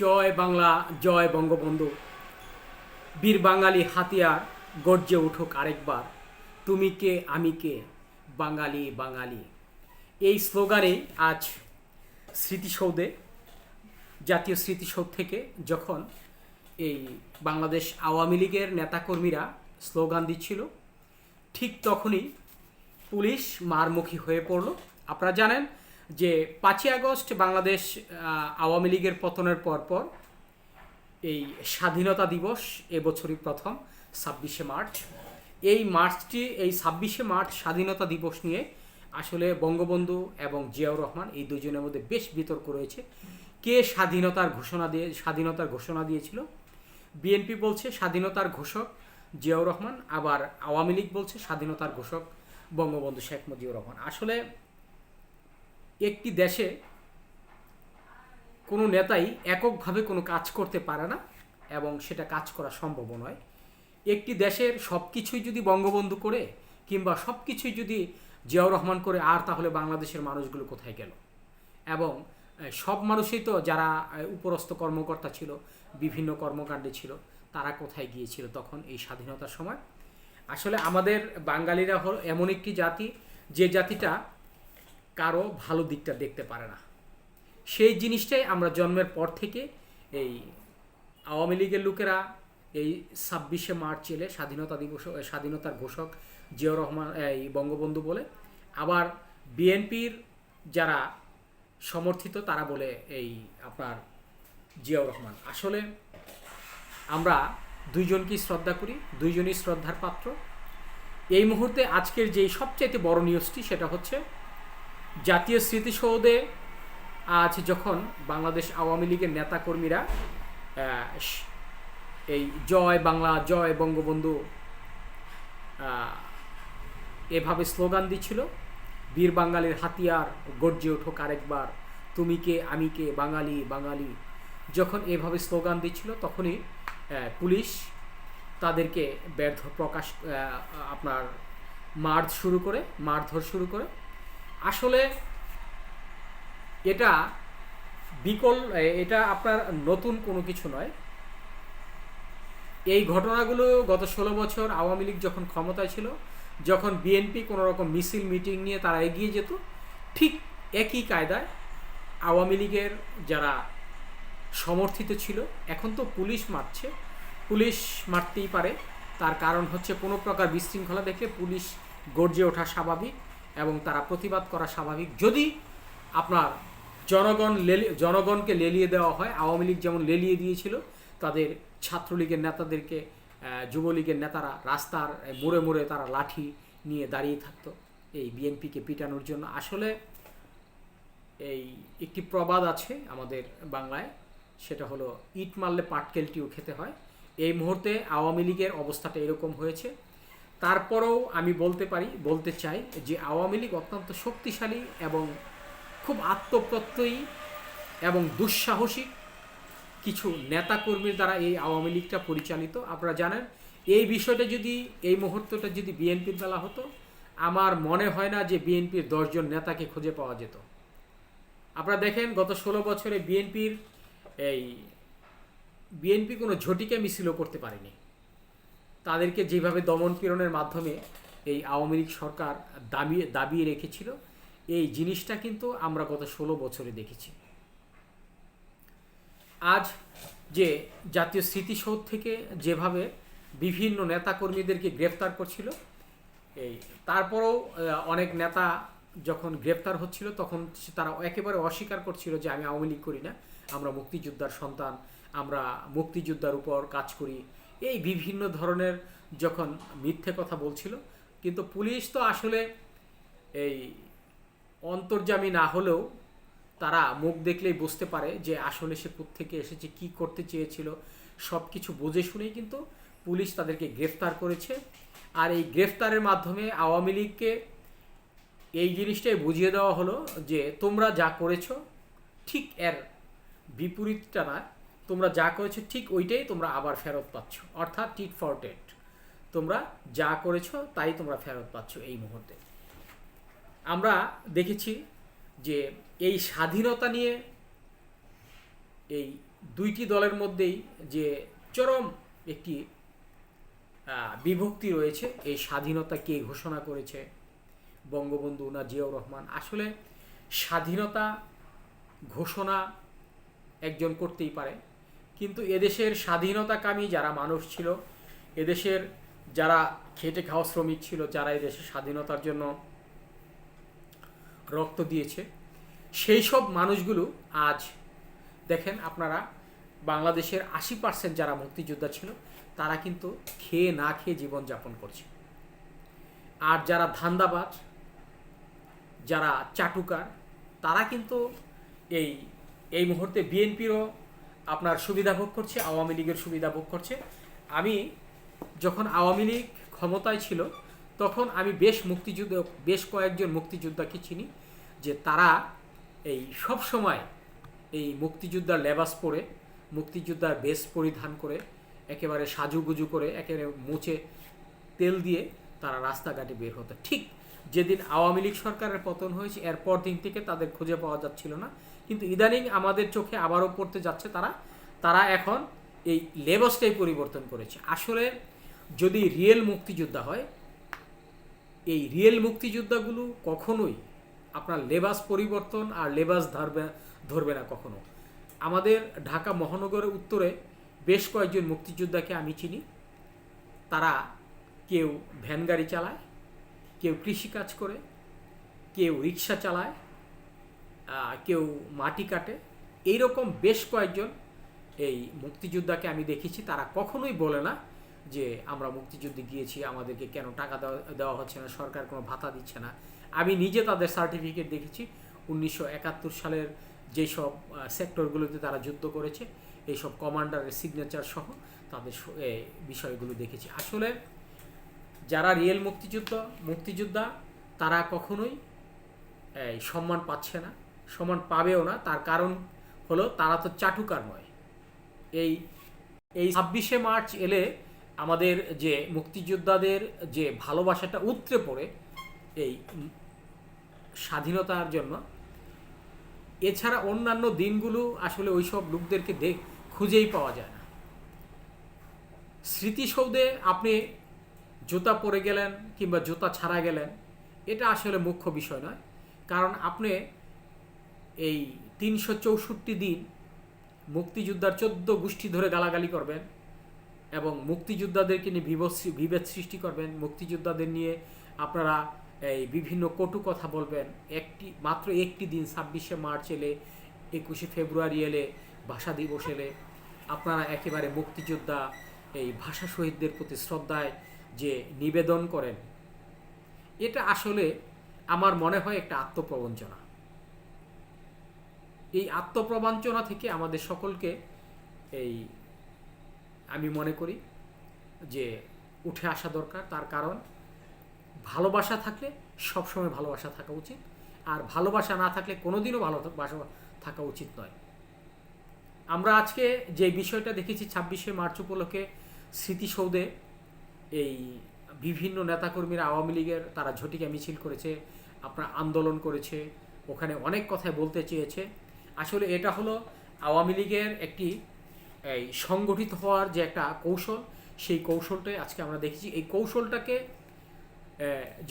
জয় বাংলা, জয় বঙ্গবন্ধু। বীর বাঙালি হাতিয়ার গর্জে উঠুক আরেকবার। তুমি কে, আমি কে? বাঙালি বাঙালি। এই স্লোগানে আজ স্মৃতিসৌধে, জাতীয় স্মৃতিসৌধ থেকে যখন এই বাংলাদেশ আওয়ামী লীগের নেতাকর্মীরা স্লোগান দিচ্ছিল, ঠিক তখনই পুলিশ মারমুখী হয়ে পড়ল। আপনারা জানেন যে পাঁচই আগস্ট বাংলাদেশ আওয়ামী লীগের পতনের পরপর এই স্বাধীনতা দিবস এবছরই প্রথম, ছাব্বিশে মার্চ। এই মার্চটি, এই ছাব্বিশে মার্চ স্বাধীনতা দিবস নিয়ে আসলে বঙ্গবন্ধু এবং জিয়াউর রহমান এই দুজনের মধ্যে বেশ বিতর্ক রয়েছে। কে স্বাধীনতার ঘোষণা দিয়ে, স্বাধীনতার ঘোষণা দিয়েছিল? বিএনপি বলছে স্বাধীনতার ঘোষক জিয়াউর রহমান, আবার আওয়ামী লীগ বলছে স্বাধীনতার ঘোষক বঙ্গবন্ধু শেখ মুজিবুর রহমান। আসলে একটি দেশে কোনো নেতাই এককভাবে কোনো কাজ করতে পারে না এবং সেটা কাজ করা সম্ভব নয়। একটি দেশের সব কিছুই যদি বঙ্গবন্ধু করে কিংবা সব কিছুই যদি জিয়াউর রহমান করে, আর তাহলে বাংলাদেশের মানুষগুলো কোথায় গেল? এবং সব মানুষই তো যারা উপরস্থ কর্মকর্তা ছিল, বিভিন্ন কর্মকাণ্ডে ছিল, তারা কোথায় গিয়েছিল তখন এই স্বাধীনতার সময়? আসলে আমাদের বাঙালিরা হল এমন একটি জাতি, যে জাতিটা কারও ভালো দিকটা দেখতে পারে না। সেই জিনিসটাই আমরা জন্মের পর থেকে এই আওয়ামী লীগের লোকেরা এই ছাব্বিশে মার্চ এলে স্বাধীনতা দিবস, স্বাধীনতার ঘোষক জিয়াউর রহমান, এই বঙ্গবন্ধু বলে, আবার বিএনপির যারা সমর্থিত তারা বলে এই আপনার জিয়াউর রহমান। আসলে আমরা দুইজনকেই শ্রদ্ধা করি, দুইজনই শ্রদ্ধার পাত্র। এই মুহূর্তে আজকের যেই সবচাইতে বড় নিউজটি সেটা হচ্ছে জাতীয় স্মৃতিসৌধে আজ যখন বাংলাদেশ আওয়ামী লীগের নেতাকর্মীরা এই জয় বাংলা, জয় বঙ্গবন্ধু এভাবে স্লোগান দিচ্ছিল, বীর বাঙালির হাতিয়ার গর্জে ওঠুক আরেকবার, তুমি কে, আমি কে, বাঙালি বাঙালি, যখন এভাবে স্লোগান দিচ্ছিল তখনই পুলিশ তাদেরকে ব্যর্থ প্রকাশ আপনার মার্চ শুরু করে, মারধর শুরু করে আসলে এটা বিকল এটা আপনার নতুন কোনো কিছু নয়। এই ঘটনাগুলো গত ষোলো বছর আওয়ামী লীগ যখন ক্ষমতায় ছিল, যখন বিএনপি কোনো রকম মিছিল, মিটিং নিয়ে তারা এগিয়ে যেত, ঠিক একই কায়দায় আওয়ামী লীগের যারা সমর্থিত ছিল, এখন তো পুলিশ মারছে। পুলিশ মারতেই পারে, তার কারণ হচ্ছে কোনো প্রকার বিশৃঙ্খলা দেখে পুলিশ গর্জে ওঠা স্বাভাবিক। এবং তারা প্রতিবাদ করা স্বাভাবিক। যদি আপনার জনগণ জনগণকে লেলিয়ে দেওয়া হয়, আওয়ামী লীগ যেমন লেলিয়ে দিয়েছিল, তাদের ছাত্রলীগের নেতাদেরকে যুবলীগের নেতারা রাস্তার মোড়ে মোড়ে তারা লাঠি নিয়ে দাঁড়িয়ে থাকতো এই বিএনপিকে পিটানোর জন্য। আসলে এই একটি প্রবাদ আছে আমাদের বাংলায়, সেটা হলো ইট মারলে পাটকেলটিও খেতে হয়। এই মুহূর্তে আওয়ামী লীগের অবস্থাটা এরকম হয়েছে। তারপরেও আমি বলতে পারি, বলতে চাই যে আওয়ামী লীগ অত্যন্ত শক্তিশালী এবং খুব আত্মপ্রত্যয়ী এবং দুঃসাহসিক কিছু নেতাকর্মীর দ্বারা এই আওয়ামী লীগটা পরিচালিত। আপনারা জানেন, এই বিষয়টা যদি, এই মুহূর্তটা যদি বিএনপির বেলা হতো, আমার মনে হয় না যে বিএনপির দশজন নেতাকে খুঁজে পাওয়া যেত। আপনারা দেখেন, গত ষোলো বছরে বিএনপির এই, বিএনপি কোনো ঝটিকা মিছিলও করতে পারেনি। তাদেরকে যেভাবে দমন পীড়নের মাধ্যমে এই আওয়ামী লীগ সরকার দাবি, দাবিয়ে রেখেছিল, এই জিনিসটা কিন্তু আমরা গত ষোলো বছরে দেখেছি। আজ যে জাতীয় স্মৃতিসৌধ থেকে যেভাবে বিভিন্ন নেতাকর্মীদেরকে গ্রেফতার করছিল, এই তারপরেও অনেক নেতা যখন গ্রেপ্তার হচ্ছিল, তখন তারা একেবারে অস্বীকার করছিল যে আমি আওয়ামী লীগ করি না, আমরা মুক্তিযোদ্ধার সন্তান, আমরা মুক্তিযোদ্ধার উপর কাজ করি এই বিভিন্ন ধরনের যখন মিথ্যে কথা বলছিল, কিন্তু পুলিশ তো আসলে এই অন্তর্জামী না হলেও তারা মুখ দেখলেই বুঝতে পারে যে আসলে সে থেকে এসেছে, কি করতে চেয়েছিল সব কিছু বুঝে শুনেই কিন্তু পুলিশ তাদেরকে গ্রেফতার করেছে। আর এই গ্রেফতারের মাধ্যমে আওয়ামী লীগকে এই জিনিসটাই বুঝিয়ে দেওয়া হলো যে তোমরা যা করেছ, ঠিক এর বিপরীতটা না তোমরা যা করেছ ঠিক ওইটাই তোমরা আবার ফেরত পাচ্ছ। অর্থাৎ টিট ফর টেট। তোমরা যা করেছ তাই তোমরা ফেরত পাচ্ছ এই মুহূর্তে। আমরা দেখেছি যে এই স্বাধীনতা নিয়ে এই দুইটি দলের মধ্যেই যে চরম একটি বিভক্তি রয়েছে, এই স্বাধীনতা কে ঘোষণা করেছে বঙ্গবন্ধু না জিয়াউর রহমান। আসলে স্বাধীনতা ঘোষণা একজন করতেই পারে। কিন্তু এদেশের স্বাধীনতাকামী যারা মানুষ ছিল, এদেশের যারা খেটে খাওয়া শ্রমিক ছিল, যারা এদেশের স্বাধীনতার জন্য রক্ত দিয়েছে, সেই সব মানুষগুলো আজ দেখেন আপনারা, বাংলাদেশের আশি পার্সেন্ট যারা মুক্তিযোদ্ধা ছিল, তারা কিন্তু খেয়ে না খেয়ে জীবনযাপন করছে। আর যারা ধান্দাবাজ, যারা চাটুকার, তারা কিন্তু এই এই মুহূর্তে বিএনপিরও আপনার সুবিধা ভোগ করছে, আওয়ামী লীগের সুবিধা ভোগ করছে। আমি যখন আওয়ামী লীগ ক্ষমতায় ছিল, তখন আমি বেশ মুক্তিযুদ্ধ, বেশ কয়েকজন মুক্তিযোদ্ধাকে চিনি, যে তারা এই সব সময় এই মুক্তিযোদ্ধার লেবাস পরে, মুক্তিযোদ্ধার বেশ পরিধান করে, একেবারে সাজুগুজু করে, একেবারে মুছে তেল দিয়ে তারা রাস্তাঘাটে বের হতো। ঠিক যেদিন আওয়ামী লীগ সরকারের পতন হয়েছে, এরপর দিন থেকে তাদের খুঁজে পাওয়া যাচ্ছিল না। কিন্তু ইদানিং আমাদের চোখে আবারও পড়তে যাচ্ছে তারা। তারা এখন এই লেবাসটাই পরিবর্তন করেছে। আসলে যদি রিয়েল মুক্তিযোদ্ধা হয়, এই রিয়েল মুক্তিযোদ্ধাগুলো কখনোই আপনার লেবাস পরিবর্তন আর লেবাস ধরবে ধরবে না কখনো। আমাদের ঢাকা মহানগরের উত্তরে বেশ কয়েকজন মুক্তিযোদ্ধাকে আমি চিনি। তারা কেউ ভ্যান গাড়ি চালায় কেউ কৃষিকাজ করে, কেউ রিক্সা চালায় কেউ মাটি কাটে। এইরকম বেশ কয়েকজন এই মুক্তিযোদ্ধাকে আমি দেখেছি। তারা কখনোই বলে না যে আমরা মুক্তিযুদ্ধে গিয়েছি, আমাদেরকে কেন টাকা দেওয়া হচ্ছে না, সরকার কোনো ভাতা দিচ্ছে না। আমি নিজে তাদের সার্টিফিকেট দেখেছি। উনিশশো একাত্তর সালের যেসব সেক্টরগুলোতে তারা যুদ্ধ করেছে, এইসব কমান্ডারের সিগনেচার সহ তাদের বিষয়গুলো দেখেছি। আসলে যারা রিয়েল মুক্তিযুদ্ধ, মুক্তিযোদ্ধা, তারা কখনোই, এই, সম্মান পাচ্ছে না। সম্মান পাবেও না। তার কারণ হলো তারা তো চাটুকার নয়। এই এই ছাব্বিশে মার্চ এলে আমাদের যে মুক্তিযোদ্ধাদের যে ভালোবাসাটা উতরে পড়ে এই স্বাধীনতার জন্য, এছাড়া অন্যান্য দিনগুলো আসলে ওইসব লোকদেরকে দেখ, খুঁজেই পাওয়া যায় না। স্মৃতিসৌধে আপনি জুতা পরে গেলেন কিংবা জুতা ছাড়া গেলেন, এটা আসলে মুখ্য বিষয় নয়। কারণ আপনি এই তিনশো চৌষট্টি দিন মুক্তিযোদ্ধার চোদ্দ গোষ্ঠী ধরে গালাগালি করবেন এবং মুক্তিযোদ্ধাদেরকে নিয়ে বিভেদ সৃষ্টি করবেন। মুক্তিযোদ্ধাদের নিয়ে আপনারা এই বিভিন্ন কটু কথা বলবেন। একটি, মাত্র একটি দিন, ছাব্বিশে মার্চ এলে, একুশে ফেব্রুয়ারি এলে, ভাষা দিবস এলে, আপনারা একেবারে মুক্তিযোদ্ধা এই ভাষা শহীদদের প্রতি শ্রদ্ধায় যে নিবেদন করেন। এটা আসলে আমার মনে হয় একটা আত্মপ্রবঞ্চনা। এই আত্মপ্রবঞ্চনা থেকে আমাদের সকলকে এই আমি মনে করি যে উঠে আসা দরকার। তার কারণ ভালোবাসা থাকলে সবসময় ভালোবাসা থাকা উচিত। আর ভালোবাসা না থাকলে কোনোদিনও ভালোবাসা থাকা উচিত নয়। আমরা আজকে যে বিষয়টা দেখেছি ছাব্বিশে মার্চ উপলক্ষে স্মৃতিসৌধে এই বিভিন্ন নেতাকর্মীরা আওয়ামী লীগের তারা ঝটিকা মিছিল করেছে, আপনার আন্দোলন করেছে, ওখানে অনেক কথাই বলতে চেয়েছে। আসলে এটা হলো আওয়ামী লীগের একটি, এই সংগঠিত হওয়ার যে একটা কৌশল, সেই কৌশলটাই আজকে আমরা দেখেছি। এই কৌশলটাকে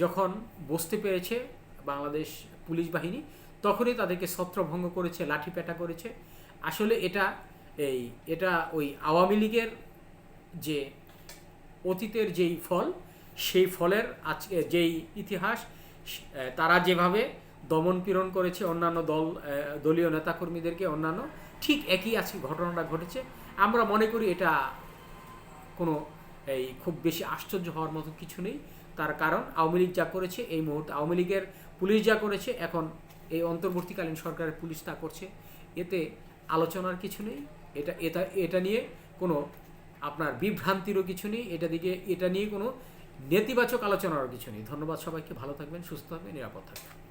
যখন বসতে পেরেছে বাংলাদেশ পুলিশ বাহিনী, তখনই তাদেরকে ছত্রভঙ্গ করেছে, লাঠিপেটা করেছে। আসলে এটা, এই, এটা ওই আওয়ামী লীগের যে অতীতের যেই ফল, সেই ফলের আজকে যেই ইতিহাস তারা যেভাবে দমন পীড়ন করেছে, অন্যান্য দল দলীয় নেতাকর্মীদেরকে অন্যান্য, ঠিক একই আজকে ঘটনাটা ঘটেছে। আমরা মনে করি এটা কোনো, এই খুব বেশি আশ্চর্য হওয়ার মতো কিছু নেই। তার কারণ আওয়ামী লীগ যা করেছে এই মুহূর্তে, আওয়ামী লীগের পুলিশ যা করেছে, এখন এই অন্তর্বর্তীকালীন সরকারের পুলিশ তা করছে। এতে আলোচনার কিছু নেই। এটা এটা এটা নিয়ে কোনো আপনার বিভ্রান্তিরও কিছু নেই, এটা দিকে, এটা নিয়ে কোনো নেতিবাচক আলোচনারও কিছু নেই। ধন্যবাদ সবাইকে, ভালো থাকবেন, সুস্থ থাকবেন, নিরাপদ থাকবেন।